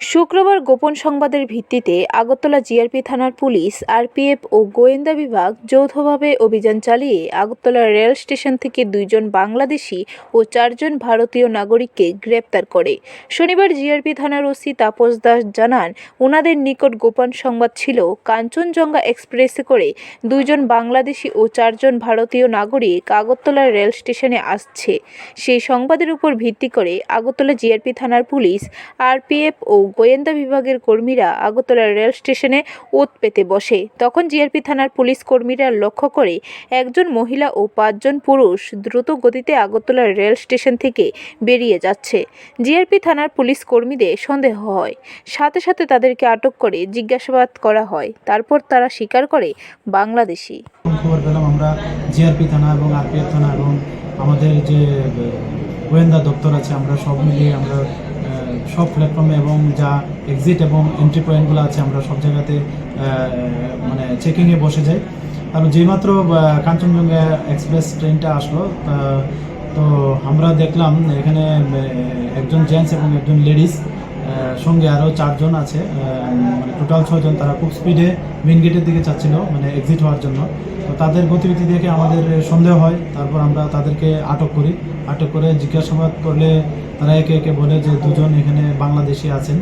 শুক্রবার গোপন সংবাদের ভিত্তিতে আগরতলা জিআরপি থানার পুলিশ, আরপিএফ ও গোয়েন্দা বিভাগ যৌথভাবে অভিযান চালিয়ে আগরতলা রেল স্টেশন থেকে দুইজন বাংলাদেশি ও চারজন ভারতীয় নাগরিককে গ্রেপ্তার করে। শনিবার জিআরপি থানার ওসি তাপস দাস জানান ওনাদের নিকট গোপন সংবাদ ছিল কাঞ্চনজঙ্ঘা এক্সপ্রেসে করে দুইজন বাংলাদেশি ও চারজন ভারতীয় নাগরিক আগরতলা রেল স্টেশনে আসছে। সেই সংবাদের উপর ভিত্তি করে আগরতলা জিআরপি থানার পুলিশ, আরপিএফ ও গোয়েন্দা বিভাগের কর্মীরা আগরতলা রেল স্টেশনে ওত পেতে বসে। তখন জিআরপি থানার পুলিশ কর্মীরা লক্ষ্য করে একজন মহিলা ও পাঁচজন পুরুষ দ্রুত গতিতে আগরতলা রেল স্টেশন থেকে বেরিয়ে যাচ্ছে। জিআরপি থানার পুলিশ কর্মীদের সন্দেহ হয়। সাথে সাথে তাদেরকে আটক করে জিজ্ঞাসাবাদ করা হয়। তারপর তারা স্বীকার করে বাংলাদেশি। আমাদের যে গোয়েন্দা দপ্তর আছে, আমরা সব মিলিয়ে আমরা সব প্ল্যাটফর্মে এবং যা এক্সিট এবং এন্ট্রি পয়েন্টগুলো আছে, আমরা সব জায়গাতে মানে চেকিংয়ে বসে যাই। কারণ যেইমাত্র কাঞ্চনজঙ্ঘা এক্সপ্রেস ট্রেনটা আসলো তো আমরা দেখলাম এখানে একজন জেন্টস এবং একজন লেডিস সঙ্গে আরও চারজন আছে মানে টোটাল ছজন তারা খুব স্পিডে মেন গেটের দিকে যাচ্ছিল মানে এক্সিট হওয়ার জন্য। তো তাদের গতিবিধি দেখে আমাদের সন্দেহ হয়, তারপর আমরা তাদেরকে আটক করি। আটক করে জিজ্ঞাসাবাদ করলে তারা একে একে বলে যে দুজন এখানে বাংলাদেশি আছেন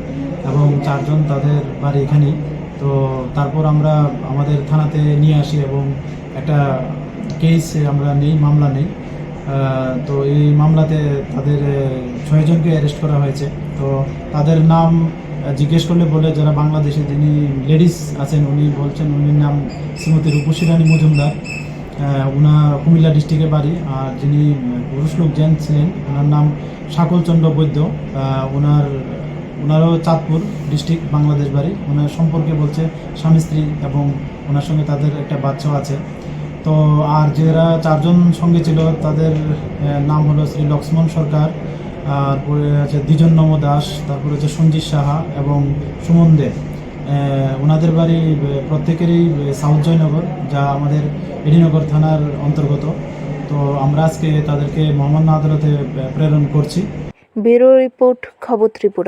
এবং চারজন তাদের বাড়ি এখানেই। তো তারপর আমরা আমাদের থানাতে নিয়ে আসি এবং একটা কেস আমরা নেই, মামলা নেই। তো এই মামলাতে তাদের ছয়জনকে অ্যারেস্ট করা হয়েছে। তো তাদের নাম জিজ্ঞেস করলে বলে যারা বাংলাদেশে যিনি লেডিস আছেন, উনি বলছেন উনির নাম শ্রীমতী রূপসী রানী মজুমদার। উনার কুমিল্লা ডিস্ট্রিক্টে বাড়ি, আর যিনি পুরুষ লোক জেন ছিলেন ওনার নাম শাকলচন্দ্র বৈদ্য। ওনার ওনারও চাঁদপুর ডিস্ট্রিক্ট বাংলাদেশ বাড়ি। ওনার সম্পর্কে বলছে স্বামী স্ত্রী এবং ওনার সঙ্গে তাদের একটা বাচ্চাও আছে। তো আর যারা চারজন সঙ্গে ছিল, তাদের নাম হলো শ্রী লক্ষ্মণ সরকার তারপরে আছে দ্বিজন নম দাস, তারপরে হচ্ছে সঞ্জিত সাহা এবং সুমন দে। ওনাদের বাড়ি প্রত্যেকেরই সাউথ জয়নগর, যা আমাদের এডিনগর থানার অন্তর্গত। তো আমরা আজকে তাদেরকে মহামান্য আদালতে প্রেরণ করছি। ব্যুরো রিপোর্ট, খবর ত্রিপুরা।